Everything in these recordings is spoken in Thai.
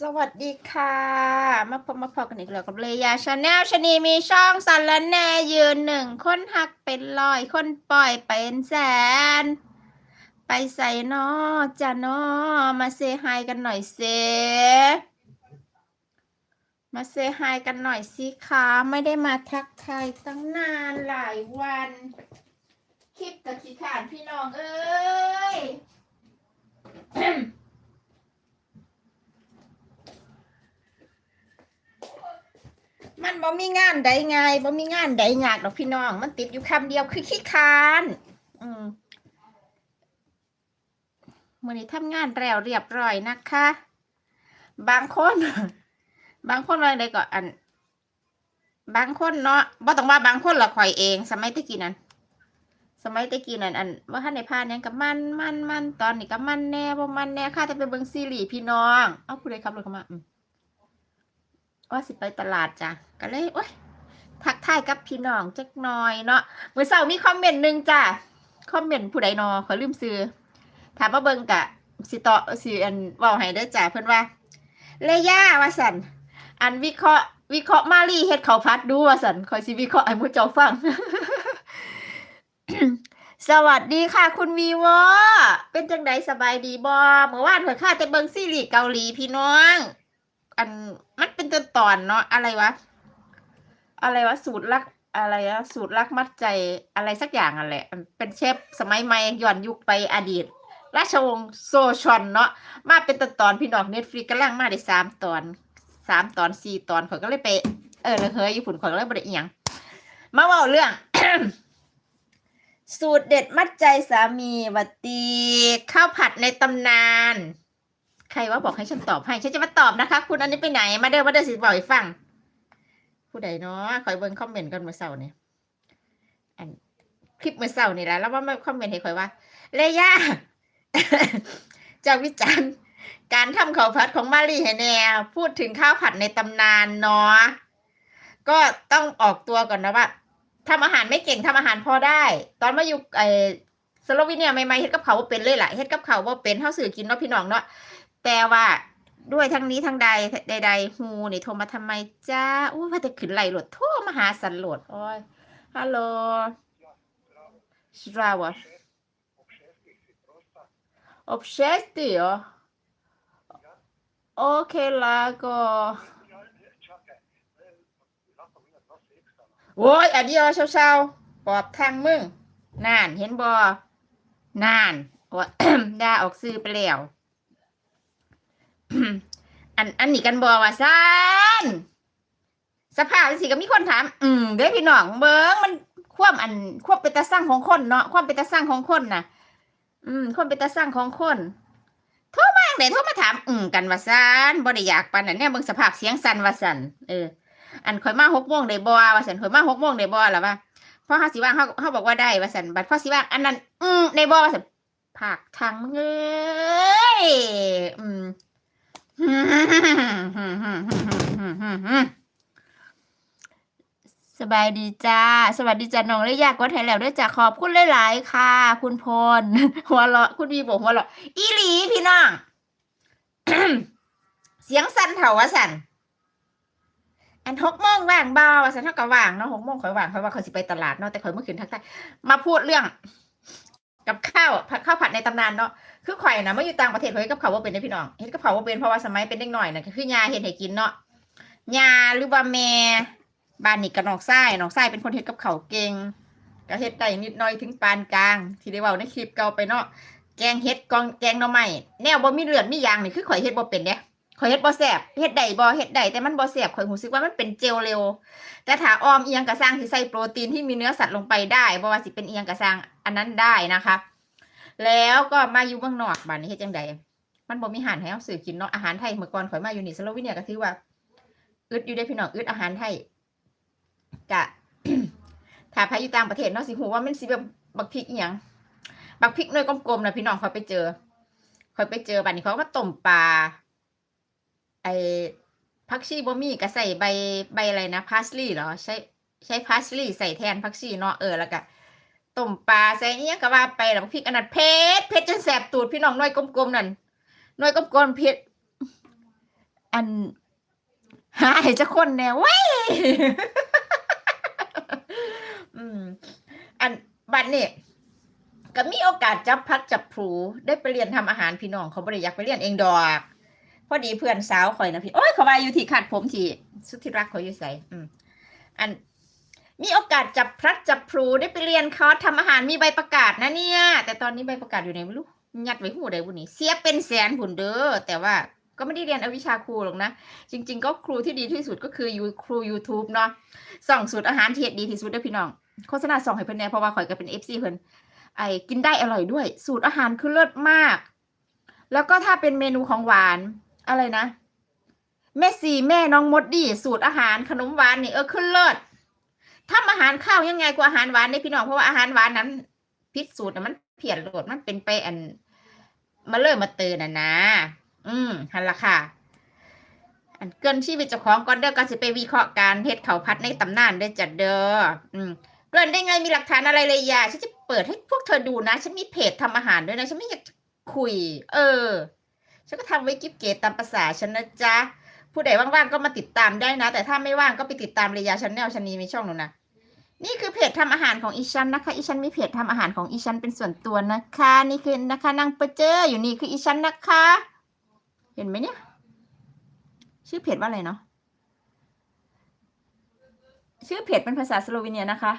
สวัสดีค่ะ มาพบมาพอกันอีกแล้วกับเลยาชาแนลชนีมีช่องสันและแนยืนหนึ่งคนหักเป็นรอยคนปล่อยเป็นแสน ไปใส่นอจะนอมาเซฮายกันหน่อยเซมาเซฮายกันหน่อยสิคะไม่ได้มาทักทายตั้งนานหลายวัน คลิปกับขี้ขานพี่น้องเอ้ย มันบ่มีงานใดไงายบ่มีงานใดยากดอกพี่น้อง มันติดอยู่คำเดียวคือขี้คาน อืมมื้อนี้ทำงานแล้วเรียบร้อยนะคะ บางคน บางคนอะไรก็อัน บางคนเนาะบ่ต้องว่าบางคนละข่อยเอง สมัยตะกี้นั้น สมัยตะกี้นั้นอันว่าท่านในพานยังกับมันมันมันตอนนี้ก็มันแน่บ่มันแน่ค่ะจะไปเบิ่งซีรีส์พี่น้อง เอาผู้ใดขับรถเข้ามาอืม ว่าสิไปตลาดจ้ะก็เลยโอ๊ยทักทายกับพี่น้องจักหน่อยเนาะเมื่อเช้ามีคอมเมนต์หนึ่งจ้ะคอมเมนต์ผู้ใดนอขอลืมซื้อถามมาเบิงกะสิตอสิอันว้าให้เด้จ้ะเพิ่อนว่าเลยาว่าสันอันวิเคราะห์วิเคราะห์มารีเฮ็ดข้าวผัดดูว่าสันคอยสิวิเคราะห์ให้มู่เจ้าฟัง สวัสดีค่ะ คุณวีวอเป็นจังไดสบายดีบ่เมื่อวานข่อยค่าแต่เบิงซีรีส์เกาหลีพี่น้อง อันมันเป็นตอนตอนเนาะอะไรวะ อะไรวะสูตรลัก อะไรอะสูตรลักมัดใจอะไรสักอย่างอะแหละ เป็นเชฟสมัยใหม่ย้อนยุคไปอดีต ราชวงศ์โซชอนเนาะมาเป็นตอนตอนพี่น้องเน็ตฟรีกำลังมาได้สามตอนสามตอนสี่ตอนขอยก็เลยไปเออเลยเฮ้ยญี่ปุ่นขอยก็เลยบ่ได้อียงมาเว่าเรื่อง สูตรเด็ดมัดใจสามีวัตตีข้าวผัดในตำนาน ใครว่าบอกให้ฉันตอบให้ ฉันจะมาตอบนะคะ คุณอันนี้ไปไหน มาเด้อมาเด้อสิบอกให้ฟัง ผู้ใดเนาะคอยเบิ่งคอมเมนต์กันเมื่อเช้าเนี่ยอันคลิปเมื่อเช้านี่แหละแล้วว่ามาคอมเมนต์ให้คอยว่า เลยาจากวิจารณ์การทำข้าวผัดของมารีให้แน่พูดถึงข้าวผัดในตำนานเนาะก็ต้องออกตัวก่อนนะว่าทำอาหารไม่เก่งทำอาหารพอได้ ตอนมาอยู่ไอสโลวีเนียใหม่ๆเฮ็ดกับเขาวบ่เป็นเลยแหละเฮ็ดกับเขาวบ่เป็นเฮาสื่อกินเนาะพี่น้องเนาะ แต่ว่า ด้วยทั้งนี้ทั้งใดใดๆฮูนี่โทรมาทำไมจ้าอู้ว่าจะขึ้นไหลโหลดโทรมาหาสันโหลดโอ้ยฮัลโหลสตราวะ Obsessi si, prosta. obsessi เหรอโอเคลาก็ Ja, čakaj, eh, lahko mi na dva seksa. โว้ยอันเดียวเช้าๆปอบทางมึงนานเห็นบอนานว่าด่าออกซื้อไปแล้ว อันอันนี้กันบอว่าซ่านสภาพสิก็มีคนถาม อืมเด้พี่น้องเบิ้งมันความอันความเป็นตาสร้างของคนเนาะความเป็นตาสร้างของคนน่ะ อืมความเป็นตาสร้างของคนโทรมาเดี๋ยวโทรมาถาม อืมกันว่าซ่านบ่ได้อยากปานนั้นเนี่ยเบิ่งสภาพเสียงสันว่าสันเออ อันข่อยมาหกโมงได้บ่ว่าซันข่อยมาหกโมงได้บ่ล่ะว่าพอเฮาสิว่างเฮาเฮาบอกว่าได้ว่าซันบัดพอสิว่างอันนั้น อืมได้บ่ว่าซั่นภาคทางมึงเอ้ยอืม สบายดีจ้า สวัสดีจ้าน้องเลยอยากกดไทยแล้วด้วยจ้าขอบคุณหลายๆค่ะ คุณพล หัวเราะคุณวีบอกหัวเราะอีหลีพี่น้อง เสียงสั่นเถาว่าสั่นอันหกโมงว่างบ่าวว่าฉันเท่ากับว่างเนาะหกโมงข่อยว่างข่อยว่าข่อยสิไปตลาดเนาะแต่ข่อยเมื่อคืนทักทายมาพูดเรื่อง กับข้าวผัดข้าวผัดในตำนานเนาะคือข่อยนะเมื่ออยู่ต่างประเทศข่อยเฮ็ดกับเขาวว่าเป็นได้พี่น้องเฮ็ดกับเขาวว่าเป็นเพราะว่าสมัยเป็นเด็กหน่อยนะก็คือยาเฮ็ดให้กินเนาะยาหรือว่าแม่บ้านนี่กับน้องไส้น้องไส้เป็นคนเฮ็ดกับเขาวเก่งก็เฮ็ดได้นิดหน่อยถึงปานกลาง ที่ได้เว้าในคลิปเก่าไปเนาะแกงเฮ็ดกองแกงหน่อไม้แนวบ่มีเลือดมียางนี่คือข่อยเฮ็ดบ่เป็นเด้ข่อยเฮ็ดบ่แซ่บเฮ็ดได้บ่เฮ็ดได้แต่มันบ่แซ่บข่อยรู้สึกว่ามันเป็นเจลเร็ว แต่ถ้าออมเอียงกระสร้างที่ใส่โปรตีนที่มีเนื้อสัตว์ลงไปได้บ่ว่าสิเป็นเอียงกระสร้างอันนั้นได้นะคะ แล้วก็มาอยู่เมืองนอกบ้านนี้เฮ็ดจังไดมันบ่มีอาหารให้เฮาซื้อกินเนาะอาหารไทยเมื่อก่อนข่อยมาอยู่นี่สโลวีเนียก็ถือว่าอึดอยู่ได้พี่น้องอึดอาหารไทยกะถ้าพาอยู่ต่างประเทศเนาะสิฮู้ว่ามันสิแบบบักพริกอีหยังบักพริกน่วยกลมๆน่ะพี่น้องข่อยไปเจอข่อยไปเจอบัดนี้เขาก็ต้มปลาไอ้ผักชีบ่มีก็ใส่ใบใบอะไรนะพาสลีย์เหรอใช้ใช้พาสลีย์ใส่แทนผักชีเนาะเออแล้วก็ ต้มปลาใส่อีหยังก็ว่าไปแล้วพริกอันนั้นเผ็ดเผ็ดจนแสบตูดพี่น้องน่วยกลมๆนั่นน่วยกลมๆเผ็ดอันหาให้จะคนแนวเว้ยอันบัดนี่ก็มีโอกาสจับพัดจับพลูได้ไปเรียนทำอาหารพี่น้องเขาบริอยากไปเรียนเองดอกพอดีเพื่อนสาวข่อยนะพี่โอ้ยเขาว่าอยู่ที่ขัดผมที่สุดที่รักเขาอยู่ใส่อืมอัน มีโอกาสจับพลัดจับพลูได้ไปเรียนคอร์สทำอาหารมีใบประกาศนะเนี่ย แต่ตอนนี้ใบประกาศอยู่ไหนไม่รู้ยัดไว้หูใดบุนี้เสียเป็นแสนผุนเด้อแต่ว่าก็ไม่ได้เรียนเอาวิชาครูหรอกนะ จริง ๆ ก็ครูที่ดีที่สุดก็คือยูครู YouTube เนาะส่องสูตรอาหารที่เฮ็ดดีที่สุดเด้อพี่น้อง โฆษณาส่องให้เพิ่นแน่เพราะว่าข่อยก็เป็น FC เพิ่นไอ้กินได้อร่อยด้วย สูตรอาหารคือเลิศมาก แล้วก็ถ้าเป็นเมนูของหวานอะไรนะ แม่สีแม่น้องมดดี สูตรอาหารขนมหวานนี่เออคือเลิศ ทำอาหารข้าวยังไงกว่าอาหารหวานเนี่ยพี่น้องเพราะว่าอาหารหวานนั้น พิษสูตรมันเพี้ยนโหลดมันเป็นไปอัน มาเริ่มมาเตือนน่ะนะ อืมฮันละค่ะ อันเกินชีวิตเจ้าของก่อนเด้อก็สิไปวิเคราะห์การเฮ็ดข้าวผัดในตำนานเด้อจัดเด้ออืมเกินได้ไงมีหลักฐานอะไรเลยยาฉันจะเปิดให้พวกเธอดูนะ ฉันมีเพจทำอาหารด้วยนะ ฉันไม่อยากคุย เออ ฉันก็ทำไว้กิฟเกตตามภาษาฉันนะจ๊ะ ผู้ใดว่างๆก็มาติดตามได้นะ แต่ถ้าไม่ว่างก็ไปติดตามเลยยาชาแนลชันนี้มีช่องหนูนะ นี่คือเพจทำอาหารของอีชันนะคะ อีชันมีเพจทำอาหารของอีชันเป็นส่วนตัวนะคะ นี่คือนะคะนางเปร์เจออยู่นี่คืออีชันนะคะ เห็นไหมเนี่ย ชื่อเพจว่าอะไรเนาะชื่อเพจเป็นภาษาสโลวีเนียนะคะ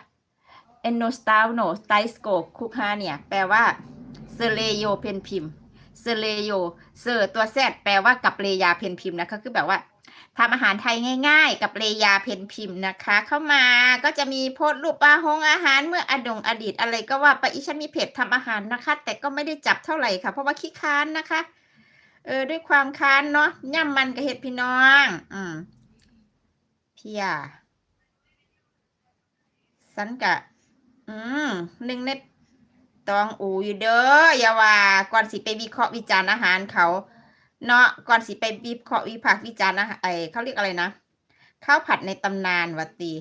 e n o s t a v n o t i s k o k u k h a เนี่ย แปลว่าเซเลโยเพนพิม เซเลโยเซอตัวแซดแปลว่ากับเลยาเพนพิมพ์นะคะคือแบบว่าทำอาหารไทยง่าย ๆ กับเลยาเพนพิมพ์นะคะ เข้ามาก็จะมีโพสต์รูปปลาหงอาหารเมื่ออดงอดีตอะไรก็ว่าไปอีฉันมีเพจทำอาหารนะคะ แต่ก็ไม่ได้จับเท่าไหร่ค่ะ เพราะว่าขี้ค้านนะคะ เออด้วยความค้านเนาะย่ำมันกับเห็ดพี่น้อง อืมเพียสันกะ อืมหนึ่งใน ตองอูอยู่เด้ออย่าว่าก่อนสิไปวิเคราะห์วิจารณ์อาหารเขา เนาะก่อนสิไปวิเคราะห์วิพากษ์วิจารณ์นะไอเขาเรียกอะไรนะข้าวผัดในตำนานวัตี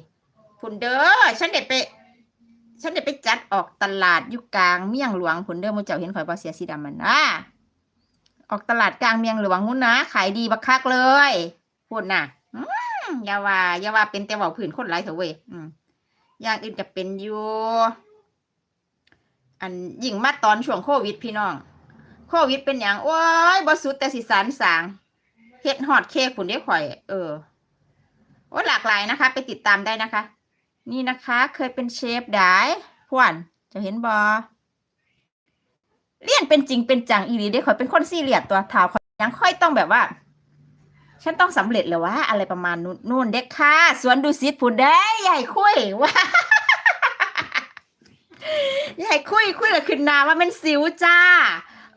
ผุนเด้อฉันเด็ดไป ฉันเด็ดไปจัดออกตลาดอยู่กลางเมี่ยงหลวงผุนเด้อมูเจ้าเห็นข่อยบอเสียสีดำมันนะออกตลาดกลางเมียงหลวงหุ้นนะขายดีบักคักเลยพูดน่ะอย่าว่าอย่าว่าเป็นแต่ว่าผืนคนไรเถอะเว้ยอืมอย่างอื่นก็เป็นอยู่ อันยิ่งมาตอนช่วงโควิดพี่น้อง โควิดเป็นอย่างโอ้ยบ่สุดแต่สิสารสางเฮ็ดฮอดเค้กผุนได้ข่อย เออโอ้หลากหลายนะคะ ไปติดตามได้นะคะ นี่นะคะเคยเป็นเชฟได้พวนจะเห็นบอเลี่ยนเป็นจริงเป็นจังอีหลีได้ข่อยเป็นคนซี่เรียสตัวเท้าข่อยยังค่อยต้องแบบว่า ฉันต้องสำเร็จเลยว่าอะไรประมาณนู้นนู่นเด็กค่ะสวนดูซิดผุนได้ใหญ่คุยว่า ใหญ่คุยคุยกับคืนนาว่าเป็นสิวจ้า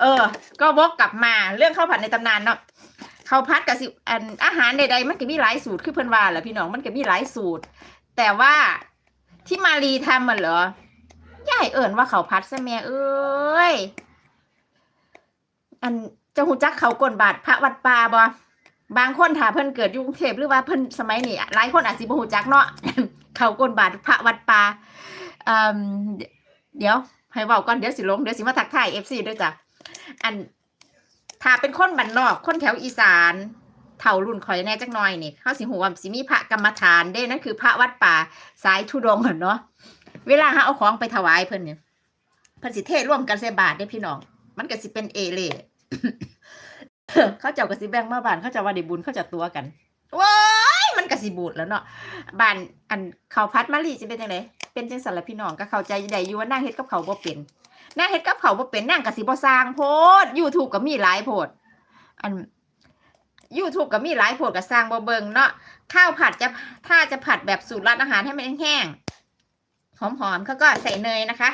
เออ ก็วกกลับมาเรื่องข้าวผัดในตำนานเนาะข้าวผัดกับสิอันอาหารใดๆมันก็มีหลายสูตรคือเพิ่นว่าแหละพี่น้องมันก็มีหลายสูตร แต่ว่าที่มารีทำมันเหรอยายเอิ่นว่าข้าวผัดซะแม่เอ้ยอันเจะหูจักเขากลบาทพระวัดป่าบ่บางคนถ้าเพิ่นเกิดอยู่กรุงเทพหรือว่าเพิ่นสมัยนี้หลายคนอาจสิบ่ฮู้จักเนาะเขากลบาทพระวัดป่าอืม เดี๋ยวให้เว้าก่อนเดี๋ยวสิลงเดี๋ยวสิมาทักทาย FC ด้วยจ้ะอันถ้าเป็นคนบ้านนอกคนแถวอีสานเท่ารุ่นข่อยแน่จักหน่อยนี่เขาสิหูว่าสิมีพระกรรมฐานเด้นั่นคือพระวัดป่าสายทุดงค์อเนาะเวลาเขาเอาของไปถวายเพิ่นเนี่ยเพิ่นสิเทร่วมกันใส่บาตรได้พี่น้อง มันก็สิเป็นเอเล่เขาเจ้าก็สิแบ่งมาบ้านเขาเจะว่าได้บุญเขาจะตัวกันว้ายมันก็สิบูดแล้วเนาะบ้านอันเขาพัดมะลิสิเป็นจังได เป็นจังซั่นละพี่น้องก็เข้าใจได้อยู่ว่านางเฮ็ดกับเขาบ่เป็นนางเฮ็ดกับเขาบ่เป็นนางก็สิบ่สร้างโพด YouTube ก็มีหลายโพดอัน YouTube ก็มีหลายโพดก็สร้างบ่เบิ่งเนาะข้าวผัดจะถ้าจะผัดแบบสูตรร้านอาหารให้มันแห้งหอมๆเขาก็ใส่เนยนะคะ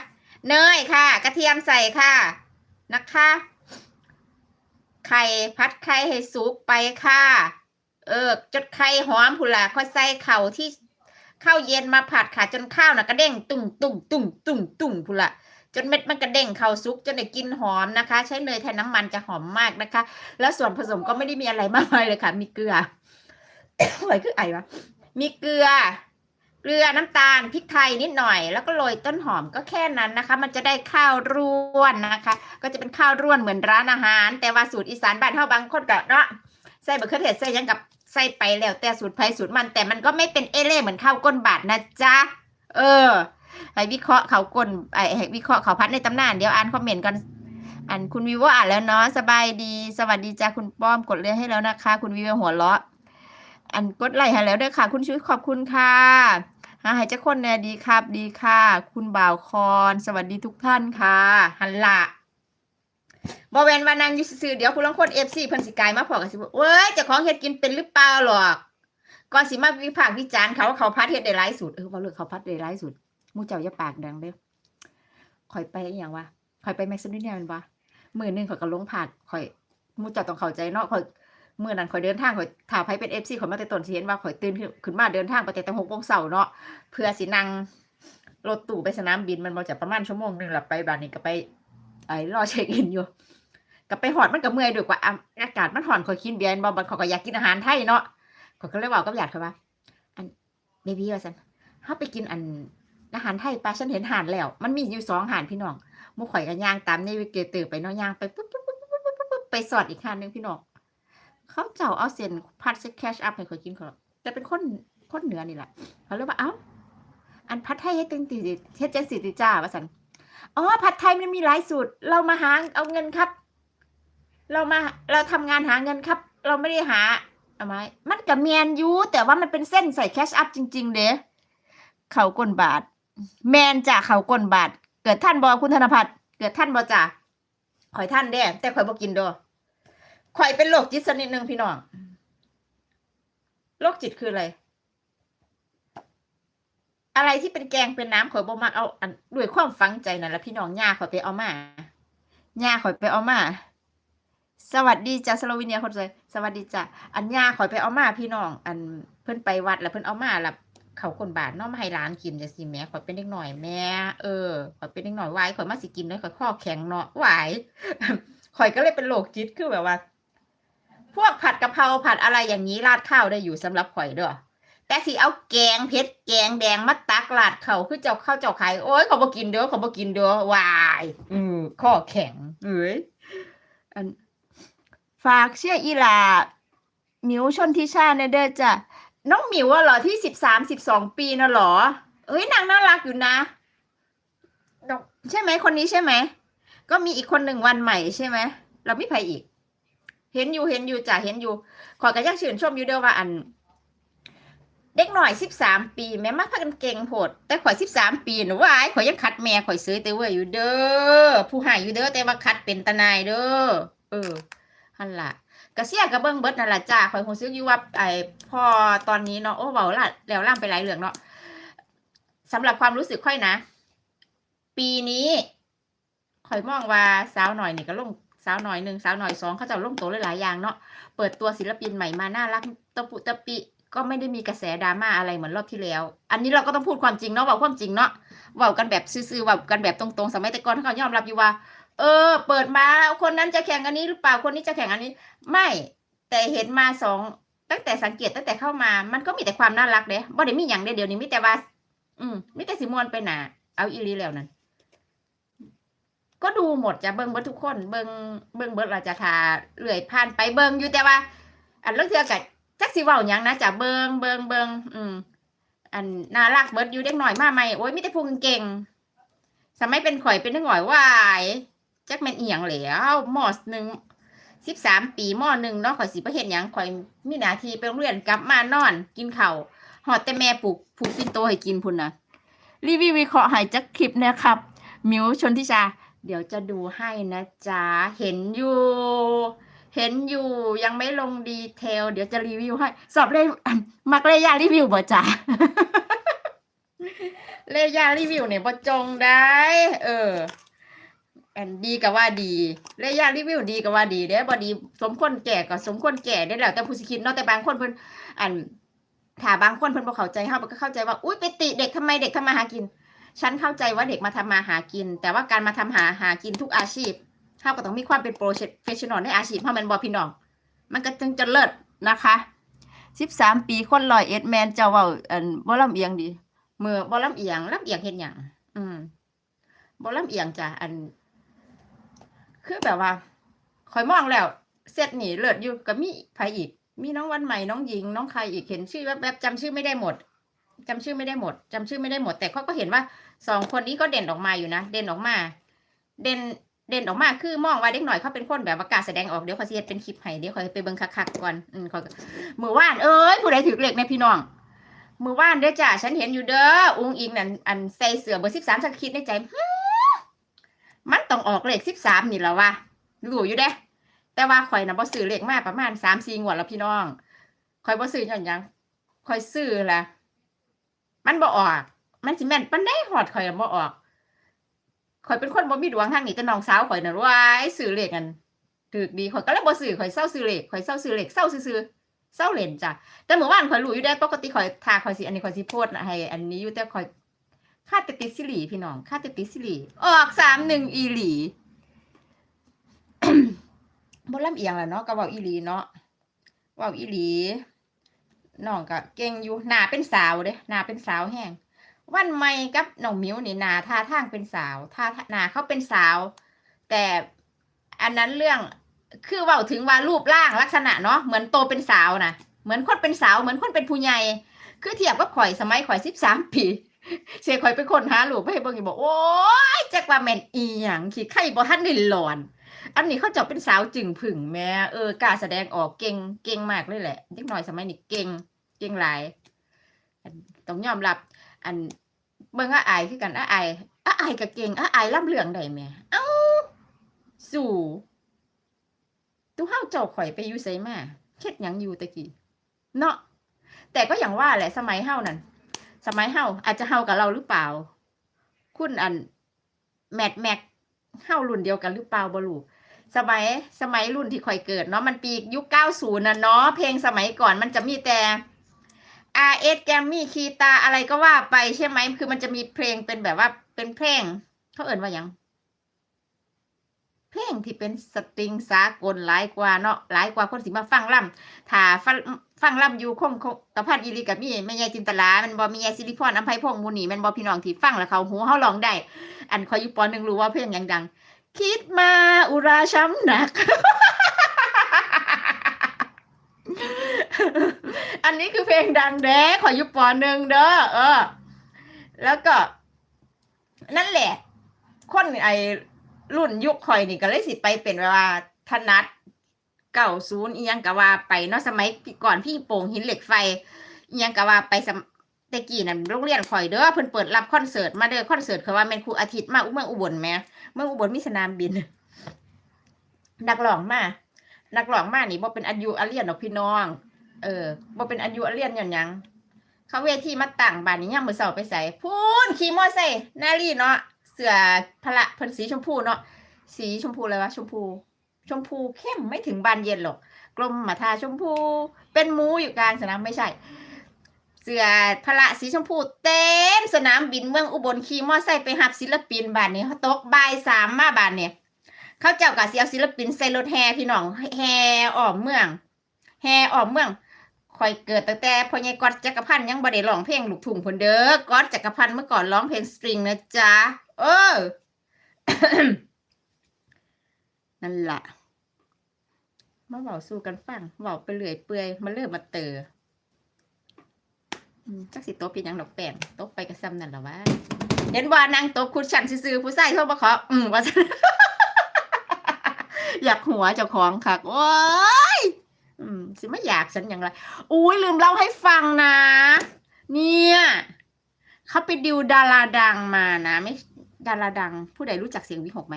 เนยค่ะ กระเทียมใส่ค่ะนะคะไข่พัดไข่ให้สุกไปค่ะ เออจดไข่หอมพุ่นล่ะค่อยใส่เข่าที่ ข้าวเย็นมาผัดค่ะ จนข้าวน่ะกระเด้งตุ่งตุ่งตุ่งตุ่งตุ่งพุ่ล่ะจนเม็ดมันกระเด้งเข้าซุกจนได้กลินหอมนะคะ ใช้เนยแทนน้ำมันจะหอมมากนะคะ แล้วส่วนผสมก็ไม่ได้มีอะไรมากมายเลยค่ะ มีเกลืออะไรคือไอวะมีเกลือ เกลือน้ำตาลพริกไทยนิดหน่อย แล้วก็โรยต้นหอมก็แค่นั้นนะคะ มันจะได้ข้าวร่วนนะคะ ก็จะเป็นข้าวร่วนเหมือนร้านอาหาร แต่ว่าสูตรอีสานบ้านเฮาบางคนก็เนาะใส่บะเขือเทศใส่ยังกับ ใส่ไปแล้วแต่สูตรไผสูตรมันแต่มันก็ไม่เป็นเอเล่เหมือนข้าวก้นบาทนะจ๊ะ เออ ให้วิเคราะห์เขาก้นไอให้วิเคราะห์เขาพัดในตำนานเดี๋ยวอ่านคอมเมนต์กันอันคุณวิวอ่านแล้วเนาะสบายดี สวัสดีจ้าคุณป้อมกดเลือกให้แล้วนะคะ คุณวิวหัวเราะอันกดไลค์ให้แล้วด้วยค่ะ คุณชุยขอบคุณค่ะหาให้เจ้าคนแน่ดีครับดีค่ะ คุณบ่าวคอน สวัสดีทุกท่านค่ะ หันละ บอเวนวานางอยู่ซื่อเดี๋ยวคุณลองคนเอฟซีเพิ่นสิกายมาพอกันสิว่าเว้ยเจ้าของเฮ็ดกินเป็นหรือเปล่าหรอกก่อนสิมาวิพากษ์วิจารณ์เขาว่าเขาพัดเฮ็ดได้หลายสุดเออว่าเลือกเขาพัดได้หลายสุดมู่เจ้าอย่าปากดังเด้อข่อยไปอย่างวะข่อยไปแม็กซ์นี่เนี่ยมันวะมื้อหนึ่งข่อยก็ลงผาดข่อยมู่เจ้าต้องเข้าใจเนาะข่อยเมื่อนั้นข่อยเดินทางข่อยถ้าไผเป็น FC ข่อยมาแต่ต้นเห็นว่าข่อยตื่นขึ้นมาเดินทางไปแต่6โมงเช้าเนาะเพื่อสินั่งรถตู้ไปสนามบินมันบ่จะประมาณชั่วโมงหนึ่งหล่ะไปบ้านนี้ก็ไป ไอ้รอเช็คอินอยู่ก็ไปฮอดมันก็เมื่อยด้วยกว่าอากาศมันร้อนขอยกินเบียร์บ่บัดข่อยก็อยากกินอาหารไทยเนาะข่อยก็เลยเว้ากับญาติเขาว่า อันเบบี้ว่าซั่นเฮาไปกินอันอาหารไทยปะฉันเห็นหานแล้ว มันมีอยู่สองหานพี่น้องมู่ข่อยก็ย่างตามในวิเกเตอร์ไปเนาะย่างไปปุ๊บปุ๊บปุ๊บปุ๊บปุ๊บปุ๊บไปสอดอีกหานหนึ่งพี่น้องเขาเจ้าเอาเส้นผัดเส้นแคชอัพให้ข่อยกินเขาแต่เป็นคนคนเหนือนี่แหละเขาเลยว่าเอ้าอันผัดไทยเฮ็ดจังสิเฮ็ดจังสิติจ้าว่าซั่น อ๋อผัดไทยมันมีหลายสูตร เรามาหาเอาเงินครับ เรามาเราทำงานหาเงินครับ เราไม่ได้หาเอาไหมมันก็แมนยูแต่ว่ามันเป็นเส้นใส่แคชอัพจริง ๆ เด้เขาก้นบาท แมนจ้ะเขาก้นบาท เกิดท่านบอคุณธนพัฒน์เกิดท่านบอจ้ะข่อยท่านเด้แต่ข่อยบ่กินดอข่อยเป็นโรคจิตสนิดนึงพี่น้องโรคจิตคืออะไร อะไรที่เป็นแกงเป็นน้ำข่อยบ่มักเอาอันด้วยความฝังใจนั่นแหละพี่น้องย่าข่อยไปเอามาย่าข่อยไปเอามา สวัสดีจ้าสโลวีเนียคนสวยสวัสดีจ้าอันย่าข่อยไปเอามาพี่น้อง อันเพิ่นไปวัดแล้วเพิ่นเอามาแล้วเขาคนบาทนาะมาให้ร้านกินจังซี่แม่ข่อยเป็นเด็กหน่อยแม่เออข่อยเป็นเด็กหน่อยวายข่อยมาสิกินเลยข่อยข้อแข็งเนาะไหวข่อยก็เลยเป็นโรคจิตคือแบบว่า พวกผัดกะเพราผัดอะไรอย่างนี้ราดข้าวได้อยู่สำหรับข่อยเด้อ แต่สิเอาแกงเผ็ดแกงแดงมาตักราดเขาคือเจ้าข้าวเจ้าไข่โอ้ยเขาบ่กินเด้อเขาบ่กินเด้อวาย อือข้อแข็งเอ้ยอันฝากเชื่ออีลาหมิวชนทิชาเนเด้อจ้ะน้องหมิวอะเหรอที่สิบสามสิบสองปีนะเหรอ เอ้ยนางน่ารักอยู่นะน้องใช่ไหมคนนี้ใช่ไหมก็มีอีกคนหนึ่งวันใหม่ใช่ไหมเราไม่ไปอีก เห็นอยู่เห็นอยู่จ้ะเห็นอยู่ ขอยก็ยังชื่นชมอยู่เด้อว่าอัน เด็กหน่อยสิบสามปี แม่มาพักกันเก่งโพดแต่ข่อยสิบสามปีหนูว่าไอ้ข่อยยังคัดแม่ข่อยซื้อแต่ว่าอยู่เด้อผู้ใหายอยู่เด้อแต่ว่าคัดเป็นตนายเด้อเออฮันล่ะกระเสียกระเบิ้งเบิดนั่นล่ะจ้าข่อยคงซื้ออยู่ว่าไอ้พอตอนนี้เนาะโอ้เบาละแล้วล่างไปหลายเรื่องเนาะสำหรับความรู้สึกค่อยนะ ปีนี้ข่อยมองว่าสาวหน่อยนี่ก็ลงสาวหน่อยหนึ่งสาวหน่อยสองเขาจะลงโตหลายๆอย่างเนาะเปิดตัวศิลปินใหม่มาน่ารักตะปุตะปิ ก็ไม่ได้มีกระแสดราม่าอะไรเหมือนรอบที่แล้ว อันนี้เราก็ต้องพูดความจริงเนาะเว่าความจริงเนาะเว่ากันแบบซื่อๆเว่ากันแบบตรงๆ สมัยแต่ก่อนเขายอมรับอยู่ว่า เออ เปิดมาคนนั้นจะแข่งอันนี้หรือเปล่า คนนี้จะแข่งอันนี้ ไม่ แต่เห็นมาสองตั้งแต่สังเกตตั้งแต่เข้ามา มันก็มีแต่ความน่ารักเด้บ่ได้มีอย่างเดียวเดี๋ยวนี้มีแต่ว่า อืมมีแต่สิมวนไปหนาเอาอีหลีแล้วนั่น ก็ดูหมดจะเบิ่งเบิดทุกคน เบิ่งเบิ่งเบิดเราจะทาเลื่อยผ่านไปเบิ่งอยู่แต่ว่า อันเรื่องเทือกับ จักสิเว้าหยังนะจะเบิงเบิงเบิงอืมอันน่ารักเบิดอยู่เด็กหน่อยมาใหม่โอ้ยมีแต่พูเก่งสมัยเป็นข่อยเป็นเด็กหน่อยวายจักแม่นอียงแล้วมอสหนึ่งสิบสามปีมอหนึ่งเนาะข่อยสิบ่เฮ็ดหยังข่อยมีหน้าที่ไปโรงเรียนกลับมานอน กินข้าวหอดแต่แม่ปลูกผูกปิ่นโตให้กินพุ่นนะรีวิววิเคราะห์ให้จักคลิปนะครับ มิวชนทิชา เดี๋ยวจะดูให้นะจ๊ะเห็นอยู่ เห็นอยู่ยังไม่ลงดีเทล เดี๋ยวจะรีวิวให้ สอบเลยมักเลยยารีวิวบ่จ๊ะเลยารีวิวเนี่ยบ่จงได้ เออแอนดีก็ว่าดีเลยยารีวิวดีก็ว่าดีเด้บ่ดี สมควรแก่ก็สมควรแก่ได้แล้วแต่ผู้สิคิดเนาะแต่บางคนเพิ่นอันถ้าบางคนเพิ่นบ่เข้าใจเฮาก็เข้าใจว่าอุ้ยไปติเด็กทำไมเด็กทำมาหากิน ฉันเข้าใจว่าเด็กมาทำมาหากิน แต่ว่าการมาทำหาหากินทุกอาชีพ เท่าก็ต้องมีความเป็นโปรเฟชชั่นอลในอาชีพเพราะมันบอพี่น้อง มันก็จึงจะเลิศนะคะสิบสามปีคนลอยเอ็ดแมนเจ้าเว่าอันบ่ลำเอียงดีเมื่อบ่ลำเอียงลำเอียงเห็นอย่างอืมบ่ลำเอียงจ้ะอัน คือแบบว่าคอยมองแล้วเซตนี่เลิศอยู่ก็มีไผอีก มีน้องวันใหม่น้องหญิง น้องใครอีกเห็นชื่อแวบๆจำชื่อไม่ได้หมดจำชื่อไม่ได้หมดจำชื่อไม่ได้หมด แต่เขาก็เห็นว่าสองคนนี้ก็เด่นออกมาอยู่นะเด่นออกมา เด่น เด่นออกมาคือมองว่าเด็กหน่อยเขาเป็นคนแบบว่ากาแสดงออกเดี๋ยวเขาเฮ็ดเป็นคลิปให้เดี๋ยวเขาไปเบิ่งคักๆก่อนอืมเขามือว่านเอ้ยผู้ใดถือเหลขแม่พี่น้องมือว่านเด้อจ้าฉันเห็นอยู่เด้ออุ้งอิงนั่นอันใส่เสือเบอร์สิบสามฉันคิดในใจมันต้องออกเลขสิบสามนี่แหละวะรู้อยู่เด้แต่ว่าข่อยนะบ่ซื้อเลขมาประมาณสามสี่งวดแล้วพี่น้องข่อยบ่ซื้อหยังยังข่อยซื้อละมันบ่ออก มันสิแม่นปานใดฮอดข่อยบ่ออก ข่อยเป็นคนบ่มีดวงทางนี้แต่น้องสาวข่อยน่ะว้ายซื้อเลขกันถูกดีข่อยก็เลยบ่ซื้อข่อยเศร้าซื้อเลขข่อยเศร้าซื้อเลขเศร้าซื่อเศร้าเล่นจ้ะแต่เมื่อวานข่อยรู้อยู่ได้ปกติข่อยทาข่อยสิอันนี้ข่อยสิโพดให้อันนี้อยู่แต่ข่อยค่าติดติดสิหลีพี่น้องค่าติดติดสิหลีออกสามหนึ่งอีหลีบ่ลำเอียงแล้วเนาะก็เว้าอีหลีเนาะเว้าอีหลีน้องก็เก่งอยู่หน้าเป็นสาวเด้หน้าเป็นสาวแห้ง วันใหม่กับน้องมิวนี่นาท่าทางเป็นสาวท่านาเขาเป็นสาว แต่อันนั้นเรื่องคือเว้าถึงว่ารูปร่างลักษณะเนาะเหมือนโตเป็นสาวนะเหมือนคนเป็นสาว เหมือนคนเป็นผู้ใหญ่คือเทียบกับข่อยสมัยข่อยสิบสามปีเสียข่อยเป็นคนหาลูกให้เบิ่งอีบอกโอ้ยจักว่าแม่นอีหยังขี้ไข่บ่ทันได้หลอน อันนี้เขาเจะเป็นสาวจึงผึ่งแม่เออกล้าแสดงออกเก่งเก่งมากเลยแหละเด็กน้อยสมัยนี้เก่งเก่งหลายต้องยอมรับ อันเบิ่งอาอายคือกันอาอายอาอายก็เก่งอาอายล่ำเรื่องได้แม่เอ้าสู่ตู้เฮาเจ้าข่อยไปอยู่ไสมาเฮ็ดหยังอยู่ตะกี้เนาะแต่ก็อย่างว่าแหละสมัยเฮานั่นสมัยเฮาอาจจะเฮากับเราหรือเปล่า คุณอันแมทแม็กเฮารุ่นเดียวกันหรือเปล่าบ่รู้สมัยสมัยรุ่นที่ข่อยเกิดเนาะมันปียุคเก้าศูนย์น่ะเนาะเพลงสมัยก่อนมันจะมีแต่ R S แกมมี่คีตาอะไรก็ว่าไปใช่ไหม คือมันจะมีเพลงเป็นแบบว่าเป็นเพลง เขาเอ่นว่ายังเพลงที่เป็นสตริงสากลหลายกว่าเนาะหลายกว่าคนสิมาฟังล่ำถ้าฟังฟังล่ำอยู่คงคงตะพัดอีหลีกับมี่แม่ยายจินตลามันบ่มียายสิริพรอัมไพพงษ์มูนี่มันบ่พี่น้องที่ฟังแล้วเขาหูเฮาร้องได้ อันคอยอยู่ปหนึ่งรู้ว่าเพลงยังดัง คิดมาอุราช้ำหนัก อันนี้คือเพลงดังแด้ขอยุปอหนึ่งเด้อเออ แล้วก็ นั่นแหละ คนไอรุ่นยุคคอยนี่ก็เลยสิไปเป็นว่าถนัดเก่าศูนย์อียังกะว่าไปเนาะสมัยก่อนพี่โป่งหินเหล็กไฟอียังกะว่าไปสมแตะกี้นั่นโรงเรียนข่อยเด้อเพิ่นเปิดรับคอนเสิร์ตมาเด้อคอนเสิร์ตเขาว่าแม่นครูอาทิตย์มาอุเมืองอุบลแม่เมืองอุบลมีสนามบินนักร้องมานักร้องมานี่บ่เป็นอายุอาเลียนดอกพี่น้อง เออบ่เป็นอายุเลียนหย่อนหยัง เขาเวทีมาตั้งบ้านนี้ยามมื้อเช้าไปใส่พูนขี่มอไซค์นาลีเนาะเสื้อพละเพิ่นสีชมพูเนาะสีชมพูอะไรวะชมพู ชมพูเข้มไม่ถึงบานเย็นหรอก กลมมาทาชมพู เป็นหมูอยู่กลางสนามไม่ใช่ เสื้อพละสีชมพูเต็มสนามบินเมืองอุบลขี่มอไซค์ไปหับศิลปินบานนี้เขาตกบ่ายสามมาบานเนี่ยเขาเจ้ากับเสียศิลปินใส่รถแห่พี่น้องแห่ออกเมืองแห่ออกเมือง คอยเกิดตั้งแต่พ่อใหญ่ก๊อตจักรพันธ์ยังบ่ได้ร้องเพลงลูกทุ่งคนเด้อก๊อตจักรพันธ์เมื่อก่อนร้องเพลงสตริงนะจ๊ะเออ นั่นล่ะมาเบาสู้กันฟังเบาไปเรื่อยเปื่อยมาเริ่มมาเตอจักสิโตะเป็นยังดอกแป้งโต๊ะไปกระซ้ำนั่นล่ะวะเห็นว่านางโต๊ะคุณฉันซื่อผู้ชายโทรมาขออืมว่าอยากหัวเจ้าของคักโอ้ อืมสิไม่อยากฉันอย่างไรอุ้ยลืมเล่าให้ฟังนะ เนี่ยเขาไปดิวดาราดังมานะ ไม่ดาราดัง ผู้ใดรู้จักเสียงวิหกไหม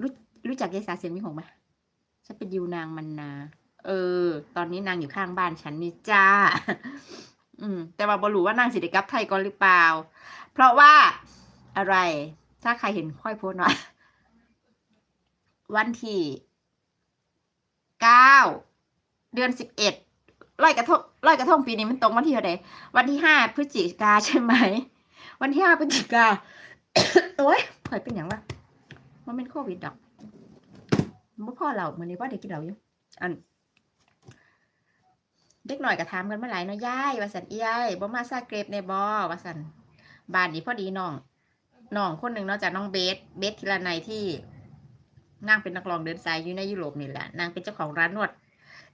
รู้รู้จักยายสาเสียงวิหกไหมฉันไปดิวนางมันนะเออ ตอนนี้นางอยู่ข้างบ้านฉันนี่จ้า อืม แต่ว่าบรู้ว่านางสิได้กลับไทยก่อนหรือเปล่า เพราะว่าอะไร ถ้าใครเห็นค่อยโพสหน่อย วันที่ เก้าเดือนสิบเอ็ดลอยกระทงลอยกระทงปีนี้มันตรงวันที่เท่าไหร่วันที่ห้าพฤศจิกาใช่ไหม วันที่ห้าพฤศจิกาโอ้ยข่อยเป็นอย่างวะมันเป็นโควิดดอกบ่พ่อเราเหมือนนี้ว่าเด็กกินเราอยู่อันเด็กหน่อยก็ถามกันเมื่อไหร่เนาะยายวาสันอียายบ่มาซาเกรบในบ่วาสันบ้านนี้พอดีน้องน้องคนหนึ่งนอกจากน้องเบสเบสทีละในที่ นางเป็นนักร้องเดินสายอยู่ในยุโรปนี่แหละนางเป็นเจ้าของร้านนวด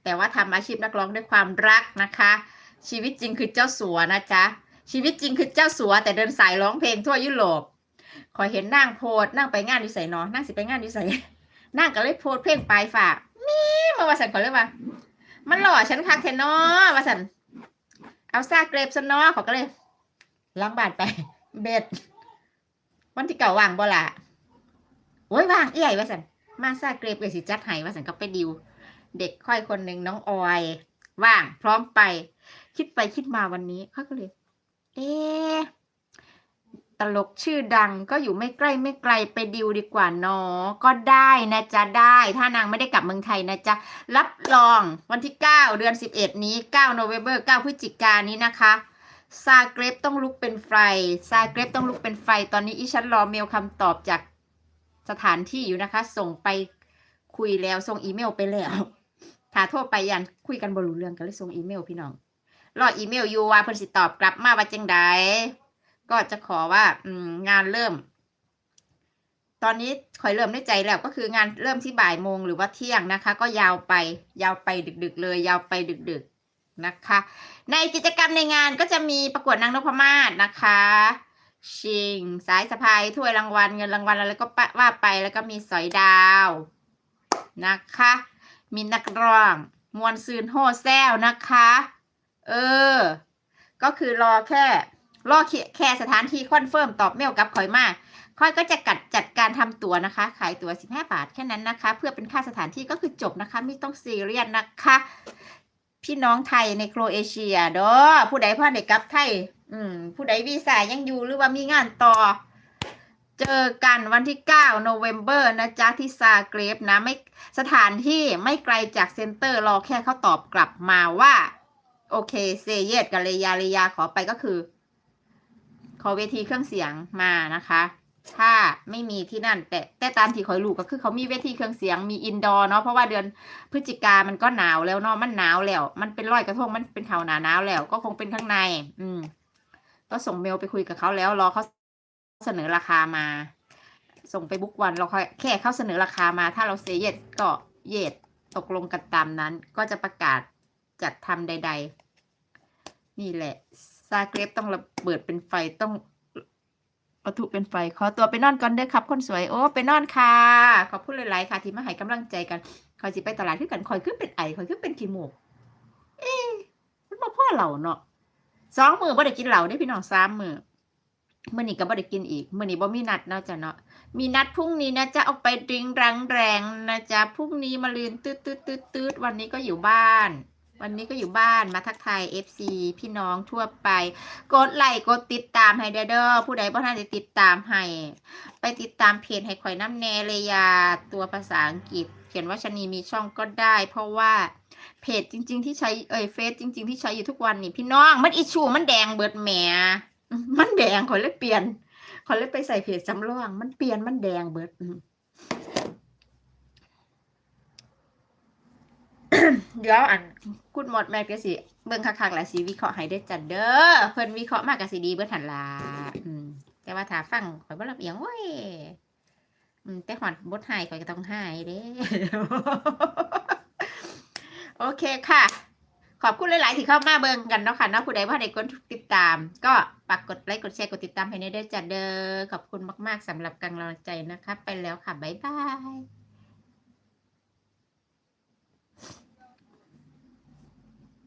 แต่ว่าทำอาชีพนักร้องด้วยความรักนะคะ ชีวิตจริงคือเจ้าสัวนะจ๊ะชีวิตจริงคือเจ้าสัว แต่เดินสายร้องเพลงทั่วยุโรปขอยเห็นนั่งโพดนั่งไปงานอยู่ใส่นอนั่งสิไปงานอยู่ใส่นั่งก็เลยโพดเพลงปลายฝากมีมาว่าสันขอเลยว่า มันหล่อฉันคักแทนนอว่าสันเอาซากเกรบซะเนอเขาก็เลยล้างบานไป เบ็ดวันที่เก่าว่างบ่ล่ะโอ้ยว่างเอี้ยว่าสัน มาซาเกรบเลยสิจัดให้ว่าสันก็ไปดิว เด็กค่อยคนหนึ่งน้องออยว่างพร้อมไป คิดไปคิดมาวันนี้เขาก็เลย เอ๊ตลกชื่อดังก็อยู่ไม่ใกล้ไม่ไกลไปดิวดีกว่าเนาะก็ได้นะจ๊ะได้ ถ้านางไม่ได้กลับเมืองไทยนะจ๊ะ รับรองวันที่ 9 เดือน 11 นี้9โนเวม ber 9พฤศจิกายนนี้นะคะซาเกรบต้องลุกเป็นไฟซาเกรบต้องลุกเป็นไฟ ตอนนี้อีฉันรอเมลคำตอบจาก สถานที่อยู่นะคะ ส่งไปคุยแล้วส่งอีเมลไปแล้วถ้าโทรไปยันคุยกันบรูเรื่องก็เลยส่งอีเมลพี่น้องรออีเมลอยู่ว่าเพิ่นสิตอบกลับมาว่าจังใดก็จะขอว่าอืมงานเริ่ม ตอนนี้คอยเริ่มได้ใจแล้วก็คืองานเริ่มที่บ่ายโมงหรือว่าเที่ยงนะคะ ก็ยาวไป ยาวไปดึก ๆ เลย ยาวไปดึก ๆนะคะ ในกิจกรรมในงานก็จะมีประกวดนางนพมาศนะคะ ชิง สายสะพายถ้วยรางวัลเงินรางวัลอะไรก็ปะว่าไปแล้วก็มีสอยดาว นะคะ มีนักร้อง มวลซืนโฮแซวนะคะ เออ ก็คือรอแค่รอแค่แค่สถานที่คอนเฟิร์มตอบเมลกับคอยมากคอยก็จะกัดจัดการทำตั๋วนะคะ ขายตั๋ว 15 บาทแค่นั้นนะคะ เพื่อเป็นค่าสถานที่ก็คือจบนะคะ ไม่ต้องซีเรียสนะคะ พี่น้องไทยในโครเอเชียเด้อผู้ใดพ่อเด็กกลับไทย อืม ผู้ใดวีซ่ายังอยู่หรือว่ามีงานต่อ เจอกันวันที่9โนเวม ber นะจ๊ะ ที่ซาเกรบนะ ไม่สถานที่ไม่ไกลจากเซ็นเตอร์ รอแค่เขาตอบกลับมาว่า โอเค เซเยตกับเลยาเลยาขอไปก็คือ ขอเวทีเครื่องเสียงมานะคะ ถ้าไม่มีที่นั่น แต่แต่ตามที่คอยรู้ก็คือเขามีเวทีเครื่องเสียงมีอินดอร์เนาะเพราะว่าเดือนพฤศจิกามันก็หนาวแล้วเนาะมันหนาวแล้ว มันเป็นร้อยกระทงมันเป็นเขาหนาหนาวแล้ว ก็คงเป็นข้างใน อืม ก็ส่งเมลไปคุยกับเขาแล้วรอเขาเสนอราคามา ส่งไปบุ๊กวันเราค่อยแค่เขาเสนอราคามา ถ้าเราเซเยสก็เยสตกลงกันตามนั้น ก็จะประกาศจัดทำใด ๆ นี่แหละซาเกรบต้องระเบิดเป็นไฟต้อง ประทุเป็นไฟขอตัวไปนอนก่อนเด้อครับ คนสวยโอ้ไปนอนค่ะ ขอบคุณหลายๆค่ะ ที่มาให้กำลังใจกันคอยสิไปตลาดคือกันคอยคือเป็นไอคอยคือเป็นขี้มูกเอ๊มันบ่พ่อเหล่าเนาะสองมือบ่ได้กินเหล่าได้พี่น้องสามมือมื่อนี้ก็บ่ได้กินอีกมื่อนี้บ่มีนัดเนาะจ้ะเนาะมีนัดพรุ่งนี้นะจ๊ะเอาไปดริงรังแรงนะจ๊ะพรุ่งนี้มาลืนตืดตืดตืดตืดวันนี้ก็อยู่บ้าน วันนี้ก็อยู่บ้านมาทักทาย FC พี่น้องทั่วไป กดไลค์กดติดตามให้เด้อเด้อผู้ใดบ่ทันได้ติดตามให้ ไปติดตามเพจให้ข่อยน้ำแนเลยาตัวภาษาอังกฤษ เขียนว่าชนีมีช่องก็ได้ เพราะว่าเพจจริง ๆ ที่ใช้เอ่ยเฟซจริง ๆ ที่ใช้อยู่ทุกวันนี่พี่น้องมันอิชูมันแดงเบิดแหมมันแดงข่อยเลยเปลี่ยนข่อยเลยไปใส่เพจจำลอง มันเปลี่ยนมันแดงเบิดอืม เดี๋ยวอันคุณหมดแม่ก็สิเบิ่งคักๆหลายสีวิเคราะห์ให้ได้จัดเด้อเพิ่นวิเคราะห์มากก็สิดีเบิดหันล่ะอืมแต่ว่าถ้าฟังข่อยบ่รับเอียงโอ้ยอืมแต่ฮอดบทหายข่อยก็ต้องหายเด้ โอเคค่ะ ขอบคุณหลาย ๆ ที่เข้ามาเบิ่งกันเนาะค่ะเนาะผู้ใดว่าใดกดติดตาม ก็ฝากกดไลค์กดแชร์กดติดตามให้ในเด้จัดเด้อขอบคุณมาก ๆสำหรับกำลังใจนะคะ ไปแล้วค่ะบ๊ายบาย